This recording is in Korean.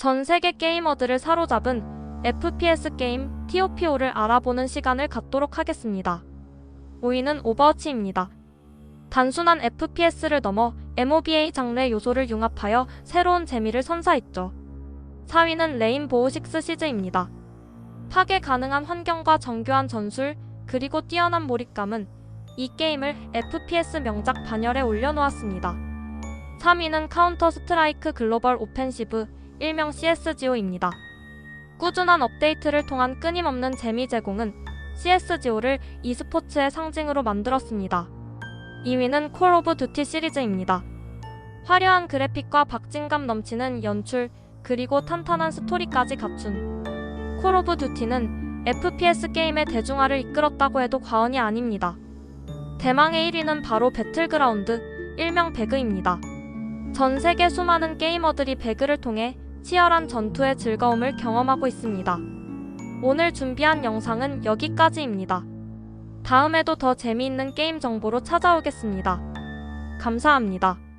전 세계 게이머들을 사로잡은 FPS 게임 TOPO를 알아보는 시간을 갖도록 하겠습니다. 5위는 오버워치입니다. 단순한 FPS를 넘어 MOBA 장르 요소를 융합하여 새로운 재미를 선사했죠. 4위는 레인보우 식스 시즈입니다. 파괴 가능한 환경과 정교한 전술, 그리고 뛰어난 몰입감은 이 게임을 FPS 명작 반열에 올려놓았습니다. 3위는 카운터 스트라이크 글로벌 오펜시브, 일명 CSGO입니다. 꾸준한 업데이트를 통한 끊임없는 재미 제공은 CSGO를 e스포츠의 상징으로 만들었습니다. 2위는 콜 오브 듀티 시리즈입니다. 화려한 그래픽과 박진감 넘치는 연출, 그리고 탄탄한 스토리까지 갖춘 콜 오브 듀티는 FPS 게임의 대중화를 이끌었다고 해도 과언이 아닙니다. 대망의 1위는 바로 배틀그라운드, 일명 배그입니다. 전 세계 수많은 게이머들이 배그를 통해 치열한 전투의 즐거움을 경험하고 있습니다. 오늘 준비한 영상은 여기까지입니다. 다음에도 더 재미있는 게임 정보로 찾아오겠습니다. 감사합니다.